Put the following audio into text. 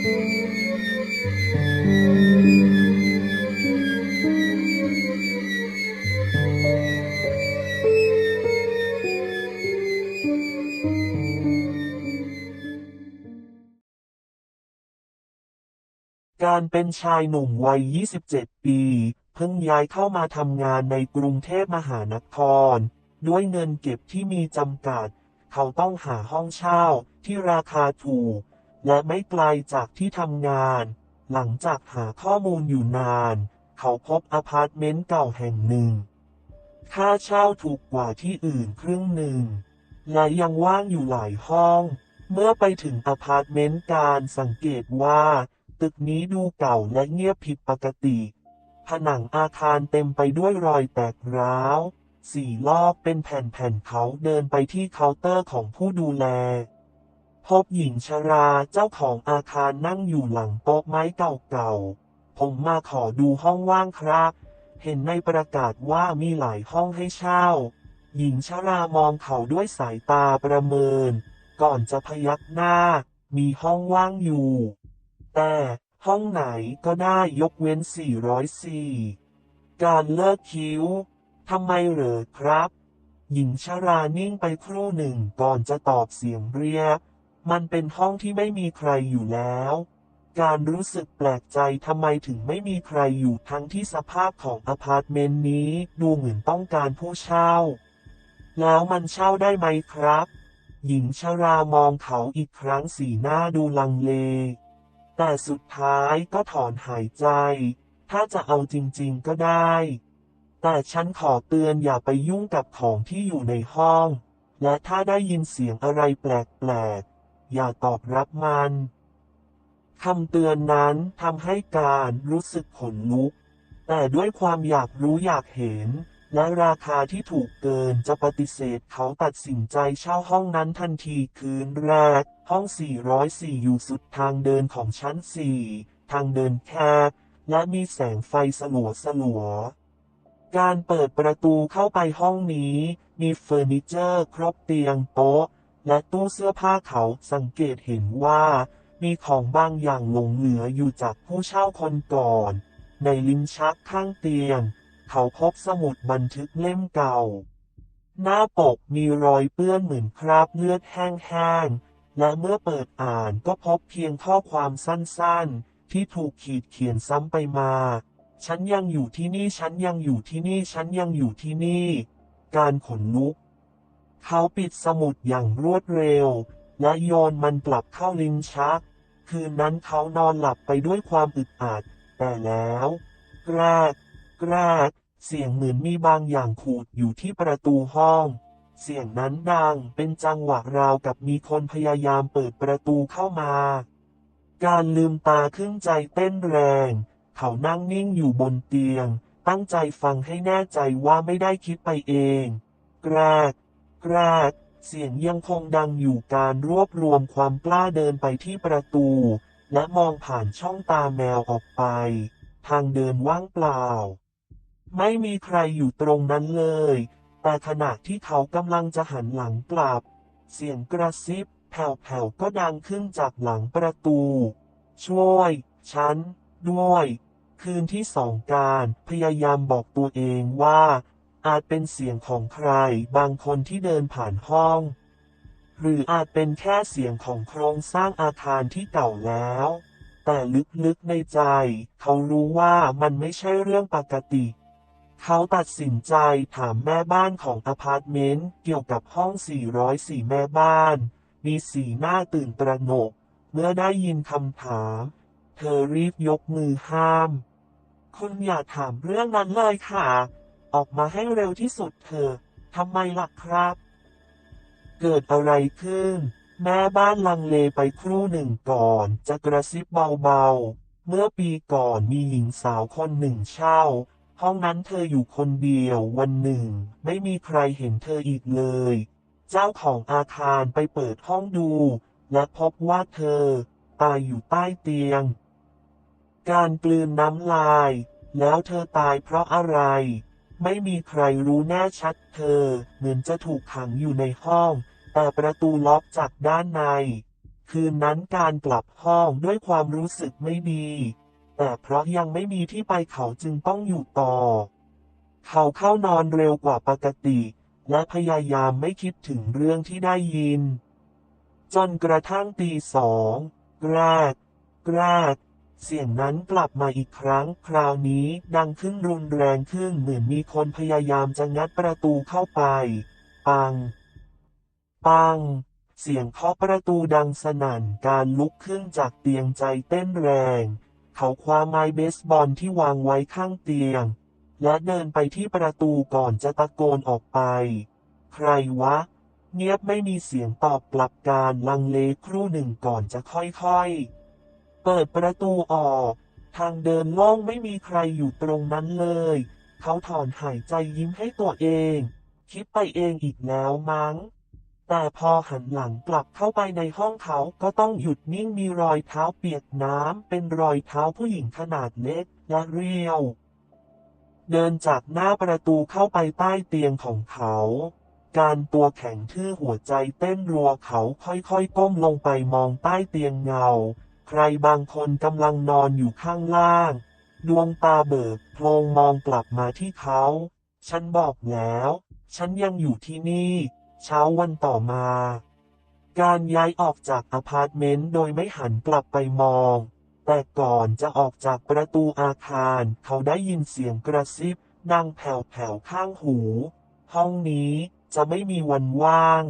การเป็นชายหนุ่มวัย 27 ปี เพิ่งย้ายเข้ามาทำงานในกรุงเทพมหานคร ด้วยเงินเก็บที่มีจำกัด เขาต้องหาห้องเช่าที่ราคาถูก และไม่ไกลจากที่ทำงาน หลังจากหาข้อมูลอยู่นาน เขาพบอพาร์ตเมนต์เก่าแห่งหนึ่ง ค่าเช่าถูกกว่าที่อื่นครึ่งหนึ่ง และยังว่างอยู่หลายห้อง เมื่อไปถึงอพาร์ตเมนต์การสังเกตว่า ตึกนี้ดูเก่าและเงียบผิดปกติ ผนังอาคารเต็มไปด้วยรอยแตกร้าว สี่ลอกเป็นแผ่นๆเขาเดินไปที่เคาน์เตอร์ของผู้ดูแล พบหญิงชราเจ้าของอาคารนั่งอยู่หลังโต๊ะไม้เก่าๆ ผมมาขอดูห้องว่างครับ เห็นในประกาศว่ามีหลายห้องให้เช่า หญิงชรามองเขาด้วยสายตาประเมิน ก่อนจะพยักหน้า มีห้องว่างอยู่ แต่ห้องไหนก็ได้ยกเว้น 404 การเลิกคิ้ว ทำไมเหรอครับ หญิงชรานิ่งไปครู่หนึ่งก่อนจะตอบเสียงเรียก มันเป็นห้องที่ไม่มีใครอยู่แล้ว การรู้สึกแปลกใจทำไมถึงไม่มีใครอยู่ทั้งที่สภาพของอพาร์ตเมนต์นี้ดูเหมือนต้องการผู้เช่า แล้วมันเช่าได้ไหมครับ หญิงชรามองเขาอีกครั้งสีหน้าดูลังเล แต่สุดท้ายก็ถอนหายใจ ถ้าจะเอาจริงๆก็ได้ แต่ฉันขอเตือนอย่าไปยุ่งกับของที่อยู่ในห้อง และถ้าได้ยินเสียงอะไรแปลกๆ อย่าตอบรับมันคำเตือนนั้นทำให้การรู้สึกขนลุก แต่ด้วยความอยากรู้อยากเห็น และราคาที่ถูกเกินจะปฏิเสธเขาตัดสินใจเช่าห้องนั้นทันทีคืนแรก ห้อง 404 อยู่สุดทางเดินของชั้น 4 ทางเดินแคบ และมีแสงไฟสลัวสลัวการเปิดประตูเข้าไปห้องนี้ มีเฟอร์นิเจอร์ครบเตียงโต๊ะ และตู้เสื้อผ้าเขาสังเกตเห็นว่ามีของบางอย่างหลงเหลืออยู่จากผู้เช่าคนก่อน ในลิ้นชักข้างเตียง เขาพบสมุดบันทึกเล่มเก่า หน้าปกมีรอยเปื้อนเหมือนคราบเลือดแห้งๆ และเมื่อเปิดอ่านก็พบเพียงข้อความสั้นๆ ที่ถูกขีดเขียนซ้ำไปมา ฉันยังอยู่ที่นี่ ฉันยังอยู่ที่นี่ ฉันยังอยู่ที่นี่ การขนลุก เขาปิดสมุดอย่างรวดเร็ว และโยนมันกลับเข้าลิ้นชัก คืนนั้นเขานอนหลับไปด้วยความอึดอัด แต่แล้วกรกกรากเสียงเหมือนมีบางอย่างขูดอยู่ที่ประตูห้อง เสียงนั้นดังเป็นจังหวะราวกับมีคนพยายามเปิดประตูเข้ามา การลืมตาขึ้นใจเต้นแรง เขานั่งนิ่งอยู่บนเตียง ตั้งใจฟังให้แน่ใจว่าไม่ได้คิดไปเอง กรกแก รกเสียงยังคงดังอยู่การรวบรวมความกล้าเดินไปที่ประตู และมองผ่านช่องตาแมวออกไป ทางเดินว่างเปล่า ไม่มีใครอยู่ตรงนั้นเลย แต่ขณะที่เขากำลังจะหันหลังกลับ เสียงกระซิบแผ่วๆก็ดังขึ้นจากหลังประตู ช่วย ฉัน ด้วย คืนที่สองการพยายามบอกตัวเองว่า อาจเป็นเสียงของใครบางคนที่เดินผ่านห้อง หรืออาจเป็นแค่เสียงของโครงสร้างอาคารที่เก่าแล้ว แต่ลึกๆในใจ เขารู้ว่ามันไม่ใช่เรื่องปกติ เขาตัดสินใจถามแม่บ้านของอพาร์ตเมนต์เกี่ยวกับห้อง 404 แม่บ้าน มีสีหน้าตื่นตระหนก เมื่อได้ยินคำถาม เธอรีบยกมือห้าม คุณอย่าถามเรื่องนั้นเลยค่ะ ออกมาให้เร็วที่สุดเถอะทำไมล่ะครับ เกิดอะไรขึ้น แม่บ้านลังเลไปครู่หนึ่งก่อน จะกระซิบเบาๆ เมื่อปีก่อนมีหญิงสาวคนหนึ่งเช่า ห้องนั้นเธออยู่คนเดียววันหนึ่ง ไม่มีใครเห็นเธออีกเลย เจ้าของอาคารไปเปิดห้องดู และพบว่าเธอ ตายอยู่ใต้เตียง การกลืนน้ำลาย แล้วเธอตายเพราะอะไร ไม่มีใครรู้แน่ชัดเธอ เหมือนจะถูกขังอยู่ในห้อง แต่ประตูล็อกจากด้านใน คืนนั้นการกลับห้องด้วยความรู้สึกไม่ดี แต่เพราะยังไม่มีที่ไปเขาจึงต้องอยู่ต่อ เขาเข้านอนเร็วกว่าปกติ และพยายามไม่คิดถึงเรื่องที่ได้ยิน จนกระทั่งตีสองแกรกแกรก เสียงนั้นกลับมาอีกครั้ง คราวนี้ดังขึ้นรุนแรงขึ้นเหมือนมีคนพยายามจะงัดประตูเข้าไป ปัง ปัง เสียงเคาะประตูดังสนั่นการลุกขึ้นจากเตียงใจเต้นแรง เขาคว้าไม้เบสบอลที่วางไว้ข้างเตียง และเดินไปที่ประตูก่อนจะตะโกนออกไป ใครวะ เงียบไม่มีเสียงตอบกลับการลังเลครู่หนึ่งก่อนจะค่อยๆ เปิดประตูออก ทางเดินโล่งไม่มีใครอยู่ตรงนั้นเลย เขาถอนหายใจยิ้มให้ตัวเอง คิดไปเองอีกแล้วมั้ง แต่พอหันหลังกลับเข้าไปในห้องเขาก็ต้องหยุดนิ่งมีรอยเท้าเปียกน้ำเป็นรอยเท้าผู้หญิงขนาดเล็กและเรียว เดินจากหน้าประตูเข้าไปใต้เตียงของเขาการตัวแข็งทื่อหัวใจเต้นรัวเขาค่อยๆก้มลงไปมองใต้เตียงเงา ใครบางคนกำลังนอนอยู่ข้างล่าง ดวงตาเบิกโพลงมองกลับมาที่เขา ฉันบอกแล้ว ฉันยังอยู่ที่นี่ เช้าวันต่อมา การย้ายออกจากอพาร์ตเมนต์โดยไม่หันกลับไปมอง แต่ก่อนจะออกจากประตูอาคาร เขาได้ยินเสียงกระซิบ ดังแผ่วๆข้างหู ห้องนี้จะไม่มีวันว่าง